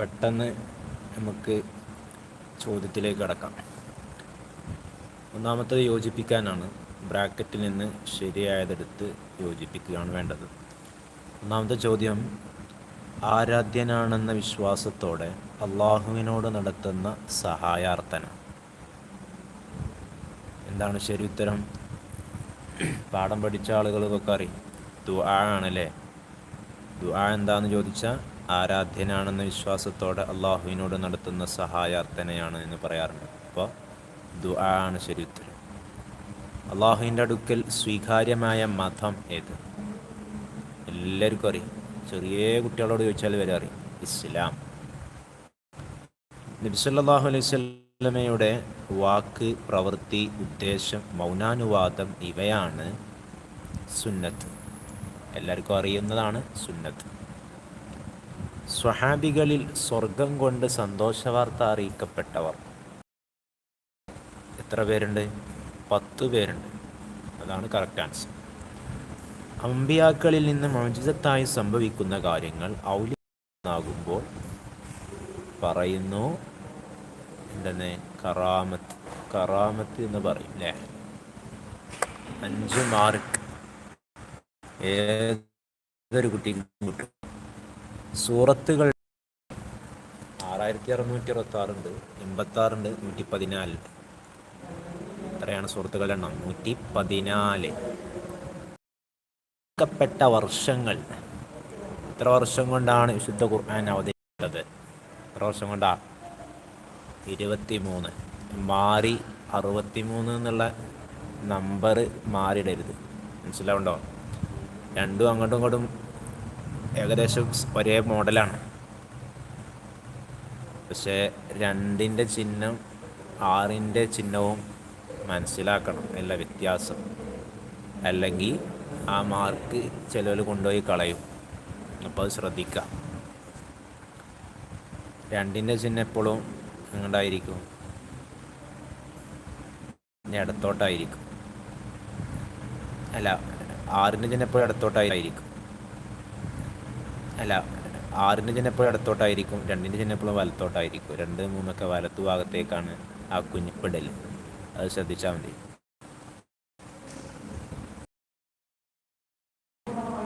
പെട്ടെന്ന് നമുക്ക് ചോദ്യത്തിലേക്ക് കടക്കാം. ഒന്നാമത്തത് യോജിപ്പിക്കാനാണ്. ബ്രാക്കറ്റിൽ നിന്ന് ശരിയായതെടുത്ത് യോജിപ്പിക്കുകയാണ് വേണ്ടത്. ഒന്നാമത്തെ ചോദ്യം ആരാധ്യനാണെന്ന വിശ്വാസത്തോടെ അള്ളാഹുവിനോട് നടത്തുന്ന സഹായാർത്ഥന. എന്താണ് ശരി ഉത്തരം? പാഠം പഠിച്ച ആളുകൾക്കൊക്കെ അറിയും. ദുആ ആണല്ലേ? ദുആ എന്താണെന്ന് ചോദിച്ചാൽ ആരാധ്യനാണെന്ന വിശ്വാസത്തോടെ അള്ളാഹുവിനോട് നടത്തുന്ന സഹായാർത്ഥനയാണ് എന്ന് പറയാറുണ്ട്. അപ്പോൾ ദുആ ആണ് ശരി ഉത്തരം. അള്ളാഹുവിന്റെ അടുക്കൽ സ്വീകാര്യമായ മതം ഏത്? എല്ലാവർക്കും അറിയാം. ചെറിയ കുട്ടികളോട് ചോദിച്ചാൽ വരെ അറിയും. ഇസ്ലാം. നബിസല്ലാഹു അലൈഹി വാക്ക് പ്രവൃത്തി ഉദ്ദേശം മൗനാനുവാദം ഇവയാണ് സുന്നത്ത്. എല്ലാവർക്കും അറിയുന്നതാണ് സുന്നത്ത്. സ്വഹാബികളിൽ സ്വർഗം കൊണ്ട് സന്തോഷവാർത്ത അറിയിക്കപ്പെട്ടവർ. എത്ര പേരുണ്ട്? പത്ത് പേരുണ്ട്. അതാണ് കറക്റ്റ് ആൻസർ അമ്പിയാക്കളിൽ നിന്ന് മോചിതത്തായി സംഭവിക്കുന്ന കാര്യങ്ങൾ ഔലിയാകുമ്പോൾ പറയുന്നു എന്തെന്ന്? കറാമത്ത്. കറാമത്ത് എന്ന് പറയും അല്ലേ അഞ്ച് മാർക്ക്. ഏതൊരു കുട്ടിക്കും കിട്ടും? സൂറത്തുകൾ ആറായിരത്തി അറുന്നൂറ്റി അറുപത്തി ആറുണ്ട് എൺപത്തി ആറുണ്ട് നൂറ്റി പതിനാല് എത്രയാണ് സുഹൃത്തുക്കളുടെ എണ്ണം. നൂറ്റി പതിനാല് പ്പെട്ട വർഷങ്ങൾ. എത്ര വർഷം കൊണ്ടാണ് വിശുദ്ധ ഖുർആൻ അവതരിച്ചത് എത്ര വർഷം കൊണ്ടാ? ഇരുപത്തി മൂന്ന് മാറി അറുപത്തി മൂന്ന് എന്നുള്ള നമ്പർ മാറിയിടരുത്. മനസ്സിലാവുണ്ടോ? രണ്ടും അങ്ങോട്ടും ഇങ്ങോട്ടും ഏകദേശം ഒരേ മോഡലാണ്. പക്ഷേ രണ്ടിന്റെ ചിഹ്നം ആറിന്റെ ചിഹ്നവും മനസ്സിലാക്കണം എല്ലാ വ്യത്യാസം. അല്ലെങ്കിൽ ആ മാർക്ക് ചിലവർ കൊണ്ടുപോയി കളയും. അപ്പോൾ അത് ശ്രദ്ധിക്കാം. രണ്ടിന്റെ ചിഹ്നം എപ്പോഴും എങ്ങോട്ടായിരിക്കും ഇടത്തോട്ടായിരിക്കും അല്ല ആറിന്റെ ചിഹ്നം എപ്പോഴും ഇടത്തോട്ടായിരിക്കും അല്ല ആറിന്റെ ചെന്നപ്പോഴും ഇടത്തോട്ടായിരിക്കും രണ്ടിന്റെ ചെന്നപ്പോഴും വലത്തോട്ടായിരിക്കും. രണ്ട് മൂന്നൊക്കെ വലത്തു ഭാഗത്തേക്കാണ് ആ കുഞ്ഞിപ്പിടൽ അത് ശ്രദ്ധിച്ചാൽ മതി.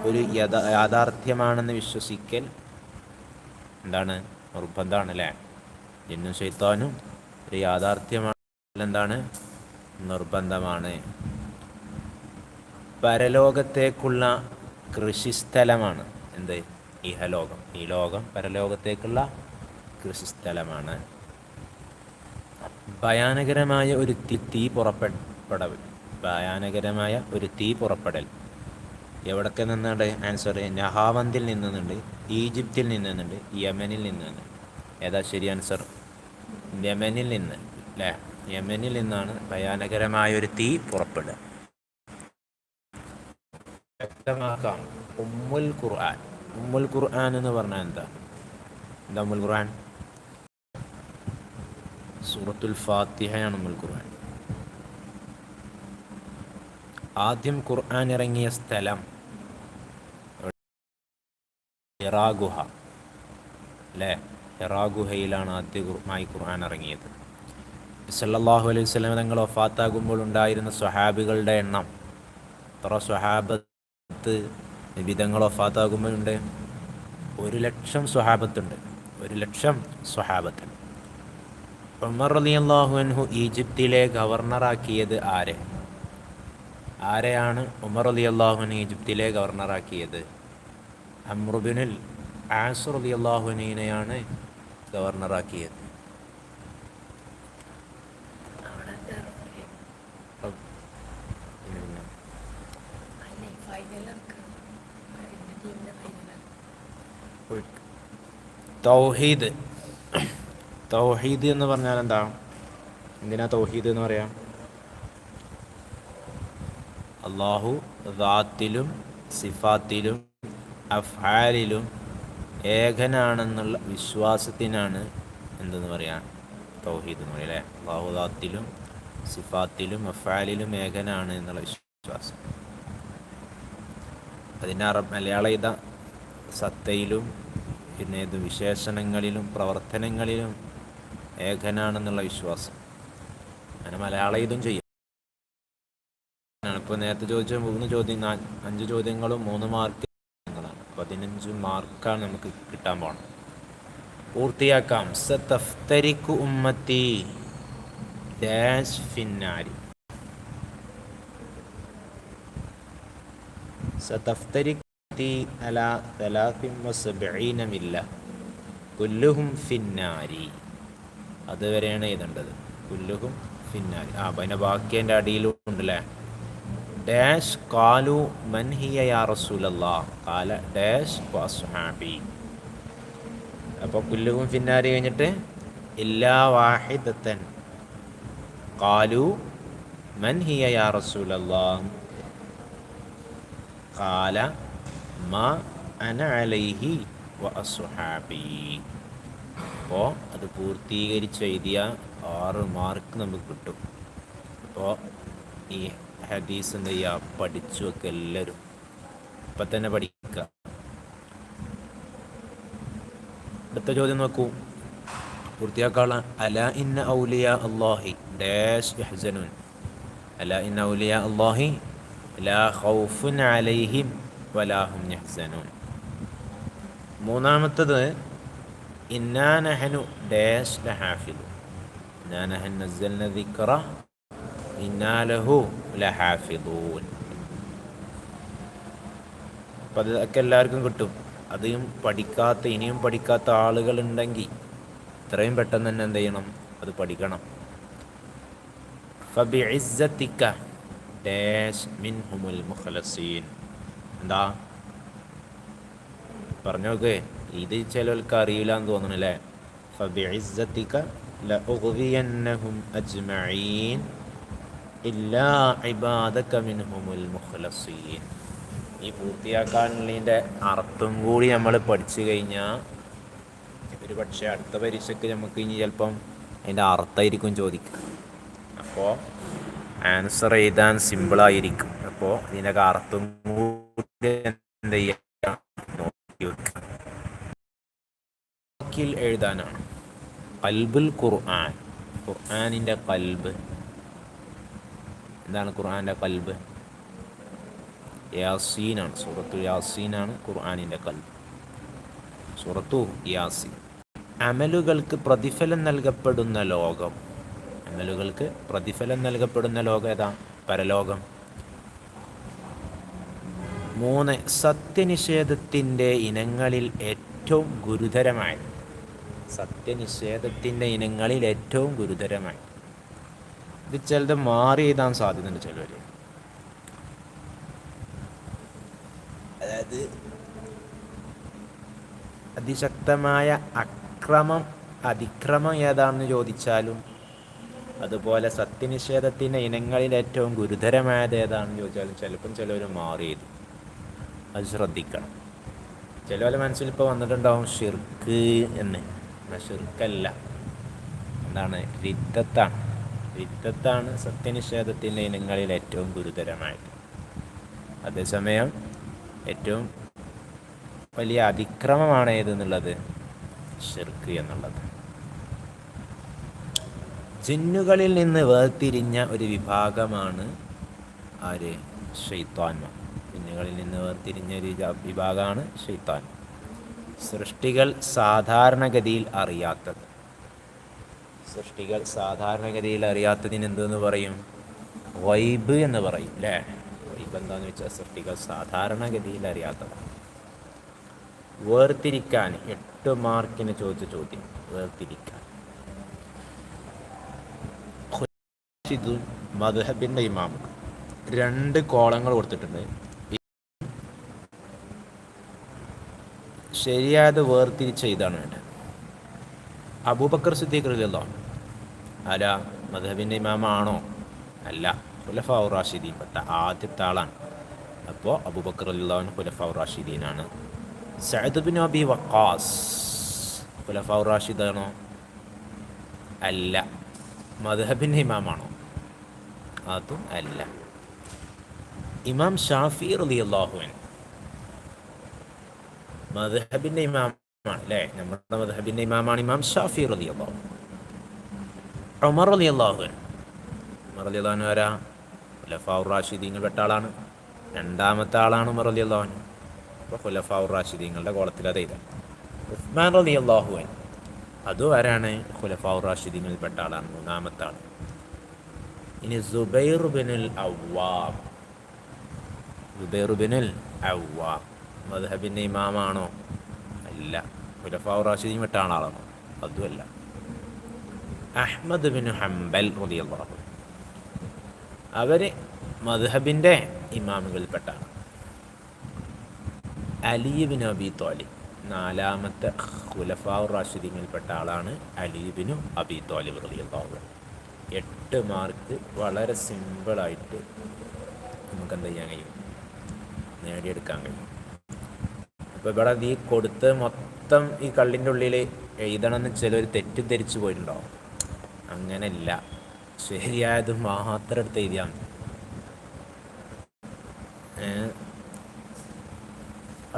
ഒരു യഥാ യാഥാർത്ഥ്യമാണെന്ന് വിശ്വസിക്കൽ എന്താണ്? നിർബന്ധമാണ് അല്ലേ ജിന്നും ശൈത്താനും ഒരു യാഥാർത്ഥ്യമാണ് എന്താണ്? നിർബന്ധമാണ്. പരലോകത്തേക്കുള്ള കൃഷിസ്ഥലമാണ് എന്ത്? ഇഹലോകം. ഈ ലോകം പരലോകത്തേക്കുള്ള കൃഷിസ്ഥലമാണ്. ഭയാനകരമായ ഒരു തീ പുറപ്പെടൽ ഭയാനകരമായ ഒരു തീ പുറപ്പെടൽ. എവിടൊക്കെ നിന്നുണ്ട്? ആൻസർ നഹാവന്തിൽ നിന്നുണ്ട് ഈജിപ്തിൽ നിന്നുണ്ട് യമനിൽ നിന്നുണ്ട് ഏതാ ശരി ആൻസർ യമനിൽ നിന്ന് അല്ലേ യമനിൽ നിന്നാണ് ഭയാനകരമായ ഒരു തീ പുറപ്പെടുക. വ്യക്തമാക്കാം. ഉമ്മുൽ ഖുർആൻ. ഉമ്മുൽ ഖുർആൻ എന്ന് പറഞ്ഞാൽ എന്താ? എന്താ ഉമ്മുൽ ഖുർആൻ? സൂറത്തുൽ ഫാത്തിഹയാണ് ഉമ്മുൽ ഖുർആൻ. ആദ്യം ഖുർആൻ ഇറങ്ങിയ സ്ഥലം ഹിറാഗുഹ. അല്ലേ? ഹിറാഗുഹയിലാണ് ആദ്യ ആദ്യമായി ഖുർആൻ ഇറങ്ങിയത്. സല്ലല്ലാഹു അലൈഹി വസല്ലം തങ്ങൾ വഫാത്താകുമ്പോൾ ഉണ്ടായിരുന്ന സ്വഹാബികളുടെ എണ്ണം. എത്ര സ്വഹാബത്ത് വിധങ്ങൾ ഒഫാത്താകുമ്പോഴുണ്ട് ഒരു ലക്ഷം സ്വഹാബത്തുണ്ട്. ഒരു ലക്ഷം സ്വഹാബത്തുണ്ട് ഉമർ റളിയല്ലാഹു അൻഹു ഈജിപ്തിലെ ഗവർണറാക്കിയത് ആരെ? ആരെയാണ് ഉമർ അലി അള്ളാഹുവിനെ ഈജിപ്തിലെ ഗവർണറാക്കിയത് അമ്രുബിനുൽ ആസുർ അലി അള്ളാഹുനീനെയാണ് ഗവർണറാക്കിയത് തൗഹീദ്. തൗഹീദ് എന്ന് പറഞ്ഞാൽ എന്താ? എന്തിനാ തൗഹീദ് എന്ന് പറയാം? അള്ളാഹു ദാത്തിലും സിഫാത്തിലും അഫാലിലും ഏകനാണെന്നുള്ള വിശ്വാസത്തിനാണ് എന്തെന്ന് പറയാം? തൗഹീദ് എന്ന് പറയാം അല്ലേ? അള്ളാഹു ദാത്തിലും സിഫാത്തിലും അഫാലിലും ഏകനാണ് എന്നുള്ള വിശ്വാസം. അതിന്റെ അറബ് മലയാള ഇത സത്തയിലും പിന്നെ ഇത് വിശേഷണങ്ങളിലും പ്രവർത്തനങ്ങളിലും ഏകനാണെന്നുള്ള വിശ്വാസം. അങ്ങനെ മലയാളം ഇതും ചെയ്യാം. ഇപ്പോൾ നേരത്തെ ചോദിച്ച മൂന്ന് ചോദ്യം അഞ്ച് ചോദ്യങ്ങളും മൂന്ന് മാർക്ക് പതിനഞ്ച് മാർക്കാണ് നമുക്ക് കിട്ടാൻ പോകണം പൂർത്തിയാക്കാം. സത്തഫ്തരിക്കു ഉമ്മത്തി ഡാഷ് ഫിന്നാരി. അല മില്ല കുല്ലുഹും ഫിന്നാരി. അതുവരെയാണ് എഴുതേണ്ടത്. കുല്ലുഹും ഫിന്നാരി. ആ പിന്നെ ബാക്കി എന്റെ അടിയിലുണ്ടല്ലേ? ഡാഷ് കാലു മൻഹിയ യാ ഡാഷ് അപ്പോൾ കുല്ലുഹും ഫിന്നാരി കഴിഞ്ഞിട്ട് എല്ലാ വാഹിദത്തൻ. കാലു മൻഹിയ യാ കാല മ അന അലൈഹി വ അസുഹാബി അപ്പോൾ അത് പൂർത്തീകരിച്ച് എഴുതിയ ആറ് മാർക്ക് നമുക്ക് കിട്ടും. അപ്പോൾ ഈ ഹദീസ് എന്ത് ചെയ്യുക പഠിച്ചു വെക്കുക എല്ലാവരും ഇപ്പം തന്നെ പഠിക്കുക അടുത്ത ചോദ്യം നോക്കൂ. പൂർത്തിയാക്കാള അല ഇന്ന ഔലിയ അള്ളാഹി ഡാഷ് യഹ്സനുൻ അല ഇന്ന ഔലിയ അള്ളാഹി ലാ ഖൗഫുൻ അലൈഹിം വലാഹും യഹ്സനൂൻ. മൂന്നാമത്തത് ഇന്നാനഹനു ഡാഷ് ലഹാഫിലു. ഇന്നാനഹൻ നസ്സൽന ദിക്റ ഇന്നാലഹു ലഹാഫിദൂൻ. അപ്പം അതൊക്കെ എല്ലാവർക്കും കിട്ടും. അധികം പഠിക്കാത്ത ഇനിയും പഠിക്കാത്ത ആളുകളുണ്ടെങ്കിൽ ഇത്രയും പെട്ടെന്ന് തന്നെ എന്ത് ചെയ്യണം? അത് പഠിക്കണം. ഫബി ഇസ്സത്തിക്ക ഡാഷ് മിൻഹുമുൽ മുഖലസീൻ. എന്താ? പറഞ്ഞു നോക്കേ. ഇത് ചിലർക്ക് അറിയില്ല എന്ന് തോന്നണല്ലേ ഫബിഇസ്സത്തിക അജ്മഈൻ ഇല്ലാ ഇബാദക ഈ പൂർത്തിയാക്കാനുള്ളതിന്റെ അർത്ഥം കൂടി നമ്മൾ പഠിച്ചു കഴിഞ്ഞാൽ ഒരു പക്ഷേ അടുത്ത പരീക്ഷയ്ക്ക് നമുക്ക് ഇനി ചിലപ്പം അതിന്റെ അർത്ഥമായിരിക്കും ചോദിക്കുക. അപ്പോൾ ആൻസർ എഴുതാൻ സിമ്പിളായിരിക്കും അപ്പോൾ ഇതിനൊക്കെ അർത്ഥം എന്ത് ചെയ്യാം നോക്കി വെക്കുക എഴുതാനാണ്. കൽബുൽ ഖുർആൻ. ഖുർആാനിന്റെ കൽബ്. എന്താണ് ഖുർആാന്റെ കൽബ്? യാസീനാണ്. സൂറത്തു യാസീനാണ് ഖുർആാനിന്റെ കൽബ്. സൂറത്തു യാസീൻ. അമലുകൾക്ക് പ്രതിഫലം നൽകപ്പെടുന്ന ലോകം. അമലുകൾക്ക് പ്രതിഫലം നൽകപ്പെടുന്ന ലോകം ഏതാ? പരലോകം. മൂന്ന് സത്യനിഷേധത്തിന്റെ ഇനങ്ങളിൽ ഏറ്റവും ഗുരുതരമായ. സത്യനിഷേധത്തിന്റെ ഇനങ്ങളിൽ ഏറ്റവും ഗുരുതരമായ. ഇത് ചിലത് മാറി എഴുതാൻ സാധ്യതയുണ്ട് ചിലവർ അതായത് അതിശക്തമായ അക്രമം അതിക്രമം ഏതാണെന്ന് ചോദിച്ചാലും അതുപോലെ സത്യനിഷേധത്തിന്റെ ഇനങ്ങളിൽ ഏറ്റവും ഗുരുതരമായത് ഏതാണെന്ന് ചോദിച്ചാലും ചിലപ്പം ചിലവർ മാറിയത് അത് ശ്രദ്ധിക്കണം. ചില പല മനസ്സിൽ ഇപ്പോൾ വന്നിട്ടുണ്ടാവും ഷിർക്ക് എന്ന്. എന്നാൽ ഷിർക്കല്ല എന്താണ്? രിദ്ധത്താണ് രിദ്ധത്താണ് സത്യനിഷേധത്തിന്റെ ഇനങ്ങളിൽ ഏറ്റവും ഗുരുതരമായത്. അതേസമയം ഏറ്റവും വലിയ അതിക്രമമാണ് ഏതെന്നുള്ളത്? ഷിർക്ക് എന്നുള്ളത്. ജിന്നുകളിൽ നിന്ന് വേർതിരിഞ്ഞ ഒരു വിഭാഗമാണ് ആര്? ഷെയ്ത്താൻമാർ ജിന്നുകളിൽ നിന്ന് വേർതിരിഞ്ഞ ഒരു വിഭാഗമാണ് ഷെയ്ത്താൻ സൃഷ്ടികൾ സാധാരണഗതിയിൽ അറിയാത്തത്. സൃഷ്ടികൾ സാധാരണഗതിയിൽ അറിയാത്തതിന് എന്തെന്ന് പറയും? വൈബ് എന്ന് പറയും അല്ലേ വൈബ് എന്താന്ന് വെച്ചാൽ സൃഷ്ടികൾ സാധാരണഗതിയിൽ അറിയാത്തത് വേർതിരിക്കാൻ എട്ട് മാർക്കിന് ചോദിച്ച ചോദ്യം വേർതിരിക്കാൻ. മധുഹബിന്റെ ഇമാം രണ്ട് കോളങ്ങൾ കൊടുത്തിട്ടുണ്ട്. ശരിയായത് വേർതിരിച്ച ഇതാണ് വേണ്ടത്. അബൂബക്കർ സിദ്ദീഖ് റലിയല്ലോ അല്ല മധബിന്റെ ഇമാമാണോ? അല്ല ഖുലഫ റാഷിദീൻ. പെട്ട ആദ്യത്തെ ആളാണ്. അപ്പോൾ അബൂബക്കർ അല്ലാൻ Khulafa റാഷിദീനാണ്. Saad bin Abi Waqqas Khulafa റാഷിദാണോ? അല്ല. മധബിന്റെ ഇമാമാണോ? അതും അല്ല. ഇമാം ഷാഫി റലി അള്ളാഹുവിൻ ഇമാമാണ് ഇമാം അല്ലേ നമ്മുടെ മദ്ഹബിന്റെ ഇമാമാണ് ഇമാം ഷാഫി റലി അള്ളാഹു ഉമർ റതി അള്ളാഹു ഉമർ അലി അള്ളഹാൻ ആരാ? ഖുലഫാഉർ റാഷിദീങ്ങൾ പെട്ട ആളാണ്. രണ്ടാമത്തെ ആളാണ് ഉമർ അലി അള്ളാഹുൻ അപ്പോൾ ഖുലഫാഉർ റാഷിദീങ്ങളുടെ കോളത്തിൽ അത് ഉസ്മാൻ റലി അള്ളാഹു അതും ആരാണ് ഖുലഫാഉർ റാഷിദീങ്ങളിൽ പെട്ട ആളാണ് മൂന്നാമത്തെ ആൾ ഇനി സുബൈർ ബിനുൽ അവ്വാം സുബൈർ ബിനുൽ അവ്വാം മദ്ഹബിന്റെ ഇമാമാണോ? അല്ല. ഖുലഫാഉർ റാഷിദീൻ പെട്ട ആളാണോ അതുമല്ല. അഹ്മദ് ബിൻ ഹംബൽ റളിയല്ലാഹു അവർ മദ്ഹബിന്റെ ഇമാമുകളിൽപ്പെട്ടാണ്. അലിബിൻ അബി തോലിബ് നാലാമത്തെ ഖുലഫാവ് റാഷിദീങ്ങളിൽപ്പെട്ട ആളാണ് അലി അലീബിനു അബി തോലിബ് റളിയല്ലാഹു എട്ട് മാർക്ക് വളരെ സിമ്പിളായിട്ട് നമുക്ക് എന്ത് ചെയ്യാൻ കഴിയും? നേടിയെടുക്കാൻ കഴിയും. അപ്പോൾ ഇവിടെ നീ കൊടുത്ത് മൊത്തം ഈ കള്ളിന്റെ ഉള്ളിൽ എഴുതണമെന്ന് ചിലർ തെറ്റിദ്ധരിച്ചു പോയിട്ടുണ്ടാവും. അങ്ങനെയല്ല. ശരിയായത് മാത്രം എടുത്ത് എഴുതിയാൽ മതി.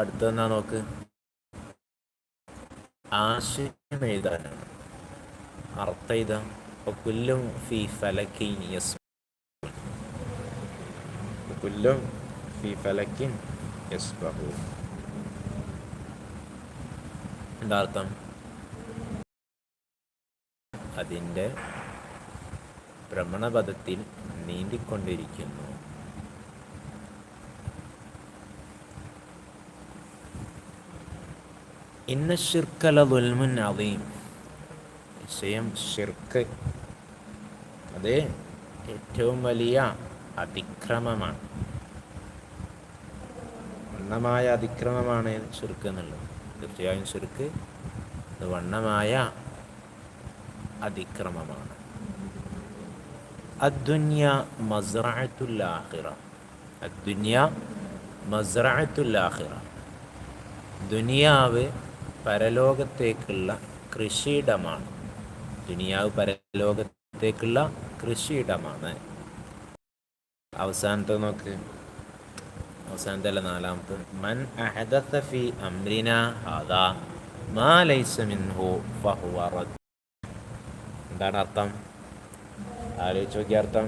അടുത്തെന്നാ നോക്ക്? ആശയം എഴുതാനാണ് അർത്ഥം എഴുതാം. കുല്ലും ഫി ഫലക്കിൻ യസ് കുല്ലും ഫി ഫലക്കിൻ യസ്ബഹു എന്താ അർത്ഥം അതിന്റെ ഭ്രമണപഥത്തിൽ നീന്തിക്കൊണ്ടിരിക്കുന്നു. ഇന്ന ഷിർക്കല ദുൽമുൻ അവയും നിശ്ചയം ഷിർക്ക് അത് ഏറ്റവും വലിയ അതിക്രമമാണ്. വണ്ണമായ അതിക്രമമാണ് ഷിർക്ക് എന്നുള്ളത്. തീർച്ചയായും ചുരുക്ക് അത് വണ്ണമായ അതിക്രമമാണ്. അദ്ദുന്യ മസ്റഅത്തുൽ ആഖിറ. അദ്ദുന്യ മസ്റഅത്തുൽ ആഖിറ. ദുനിയാവ് പരലോകത്തേക്കുള്ള കൃഷിയിടമാണ്. ദുനിയാവ് പരലോകത്തേക്കുള്ള കൃഷിയിടമാണ്. അവസാനത്തെ നോക്ക്. അവസാനത്തെ അല്ല നാലാമത്തെ. മൻ അഹദത്ത ഫി അംരിന ഹാദാ മാ ലൈസ മിൻഹു ഫഹുവ റദ്. എന്താണ് അർത്ഥം? ആലോചിച്ച് നോക്കിയ അർത്ഥം.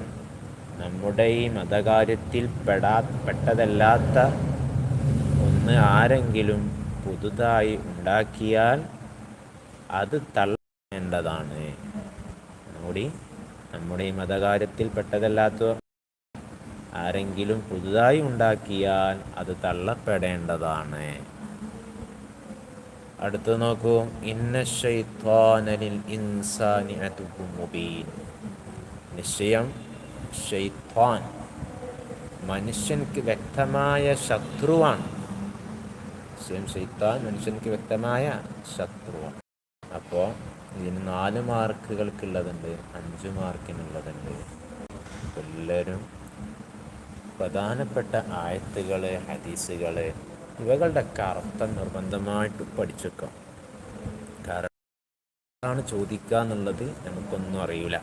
നമ്മുടെ ഈ മതകാര്യത്തിൽ പെടാ പെട്ടതല്ലാത്ത ഒന്ന് ആരെങ്കിലും പുതുതായി ഉണ്ടാക്കിയാൽ അത് തള്ളേണ്ടതാണ്. നമ്മുടെ ഈ മതകാര്യത്തിൽ പെട്ടതല്ലാത്ത ആരെങ്കിലും പുതുതായി ഉണ്ടാക്കിയാൽ അത് തള്ളപ്പെടേണ്ടതാണ്. അടുത്ത് നോക്കൂ. മുബീൻ. നിശ്ചയം മനുഷ്യൻക്ക് വ്യക്തമായ ശത്രുവാണ്. നിശ്ചയം മനുഷ്യൻക്ക് വ്യക്തമായ ശത്രുവാണ്. അപ്പോൾ ഇതിന് നാല് മാർക്കുകൾക്കുള്ളതുണ്ട് അഞ്ച് മാർക്കിനുള്ളതുണ്ട്. എല്ലാവരും പ്രധാനപ്പെട്ട ആയത്തുകൾ ഹദീസുകൾ ഇവകളുടെയൊക്കെ അർത്ഥം നിർബന്ധമായിട്ട് പഠിച്ചേക്കാം. കാരണം ചോദിക്കുക എന്നുള്ളത് നമുക്കൊന്നും അറിയില്ല.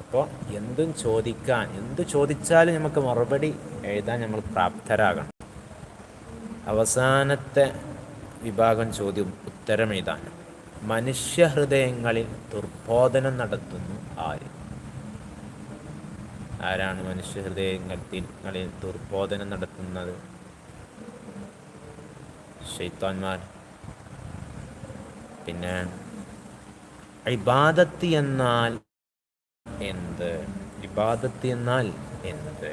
അപ്പോൾ എന്തും ചോദിക്കാൻ എന്ത് ചോദിച്ചാലും നമുക്ക് മറുപടി എഴുതാൻ നമ്മൾ പ്രാപ്തരാകണം. അവസാനത്തെ വിഭാഗം ചോദ്യം ഉത്തരം എഴുതാൻ മനുഷ്യഹൃദയങ്ങളിൽ ദുർബോധനം നടത്തുന്നു ആര്? ആരാണ് മനുഷ്യഹൃദയങ്ങളിൽ ദുർബോധനം നടത്തുന്നത്? ഷെയ്ത്താന്മാർ പിന്നെ ഇബാദത്ത് എന്നാൽ എന്ത്? ഇബാദത്ത് എന്നാൽ എന്ത്?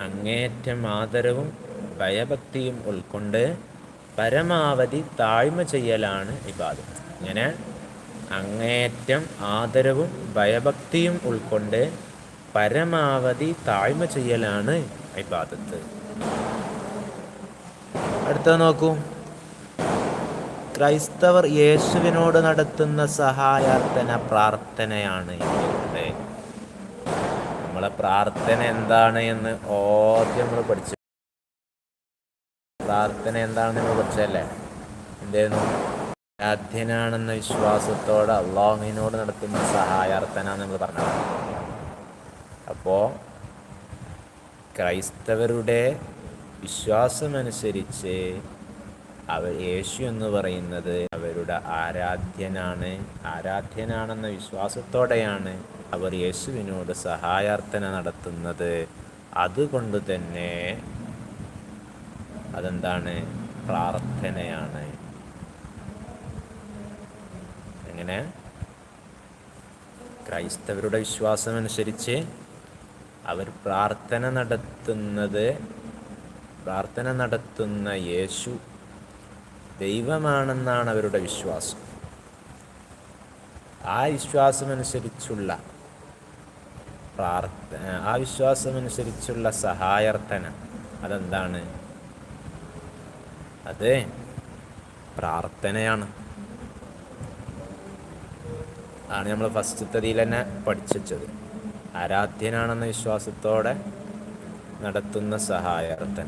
അങ്ങേറ്റം ആദരവും ഭയഭക്തിയും ഉൾക്കൊണ്ട് പരമാവധി താഴ്മ ചെയ്യലാണ് ഇബാദത്ത്. ഇങ്ങനെ അങ്ങേറ്റം ആദരവും ഭയഭക്തിയും ഉൾക്കൊണ്ട് പരമാവധി താഴ്മ ചെയ്യലാണ് ഇബാദത്ത്. അടുത്ത നോക്കൂ. ക്രൈസ്തവർ യേശുവിനോട് നടത്തുന്ന സഹായാർത്ഥന പ്രാർത്ഥനയാണ് ഇവിടെ. നമ്മളെ പ്രാർത്ഥന എന്താണ് എന്ന് ആദ്യം നമ്മൾ പഠിച്ചു. പ്രാർത്ഥന എന്താണെന്ന് നമ്മൾ പഠിച്ചല്ലേ എന്തായിരുന്നു ആദ്യനാണെന്ന വിശ്വാസത്തോടെ അള്ളാഹുവിനോട് നടത്തുന്ന സഹായാർത്ഥന നമ്മൾ പറഞ്ഞത് അപ്പോൾ ക്രൈസ്തവരുടെ വിശ്വാസമനുസരിച്ച് അവർ യേശു എന്ന് പറയുന്നത് അവരുടെ ആരാധ്യനാണ് ആരാധ്യനാണെന്ന വിശ്വാസത്തോടെയാണ് അവർ യേശുവിനോട് സഹായാർത്ഥന നടത്തുന്നത്. അതുകൊണ്ട് തന്നെ അതെന്താണ്? പ്രാർത്ഥനയാണ്. എങ്ങനെ ക്രൈസ്തവരുടെ വിശ്വാസമനുസരിച്ച് അവർ പ്രാർത്ഥന നടത്തുന്നത് പ്രാർത്ഥന നടത്തുന്ന യേശു ദൈവമാണെന്നാണ് അവരുടെ വിശ്വാസം. ആ വിശ്വാസമനുസരിച്ചുള്ള പ്രാർത്ഥ ആ വിശ്വാസമനുസരിച്ചുള്ള സഹായർത്ഥന അതെന്താണ്? അത് പ്രാർത്ഥനയാണ്. ആണ് നമ്മൾ ഫസ്റ്റത്തതിൽ തന്നെ പഠിച്ചത് ആരാധ്യനാണെന്ന വിശ്വാസത്തോടെ നടത്തുന്ന സഹായാർത്ഥന.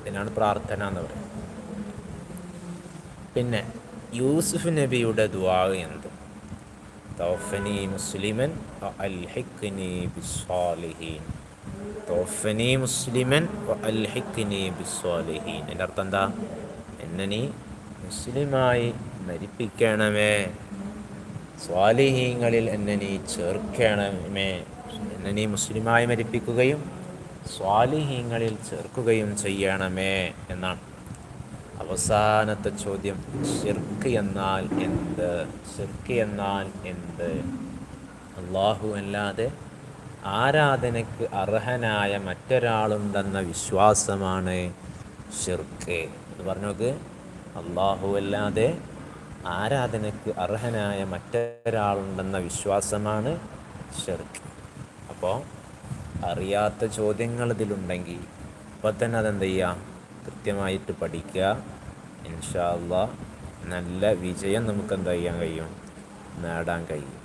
അതിനാണ് പ്രാർത്ഥന എന്ന് പറയുന്നത്. പിന്നെ യൂസുഫ് നബിയുടെ ദ്വാ എന്ത്? തോഫനി മുസ്ലിമൻ തോഫനി മുസ്ലിമൻ എന്റെ അർത്ഥം എന്താ? എന്നെ നീ മുസ്ലിമായി മരിപ്പിക്കണമേ. സ്വാലിഹീങ്ങളിൽ എന്നെ നീ ചേർക്കണമേ. എന്നെ നീ മുസ്ലിമായി മരിപ്പിക്കുകയും സ്വാലിഹീങ്ങളിൽ ചേർക്കുകയും ചെയ്യണമേ എന്നാണ്. അവസാനത്തെ ചോദ്യം ഷിർക്ക് എന്നാൽ എന്ത്? ഷിർക്ക് എന്നാൽ എന്ത്? അള്ളാഹു അല്ലാതെ ആരാധനയ്ക്ക് അർഹനായ മറ്റൊരാളുണ്ടെന്ന വിശ്വാസമാണ് ഷിർക്ക് എന്ന് പറഞ്ഞു നോക്ക് അള്ളാഹു അല്ലാതെ ആരാധനയ്ക്ക് അർഹനായ മറ്റൊരാളുണ്ടെന്ന വിശ്വാസമാണ് ഷെർക്ക്. അപ്പോൾ അറിയാത്ത ചോദ്യങ്ങൾ ഇതിലുണ്ടെങ്കിൽ ഇപ്പം തന്നെ അതെന്ത് ചെയ്യുക? കൃത്യമായിട്ട് പഠിക്കുക. ഇൻഷാല്ല നല്ല വിജയം നമുക്ക് എന്ത് ചെയ്യാൻ കഴിയും? നേടാൻ കഴിയും.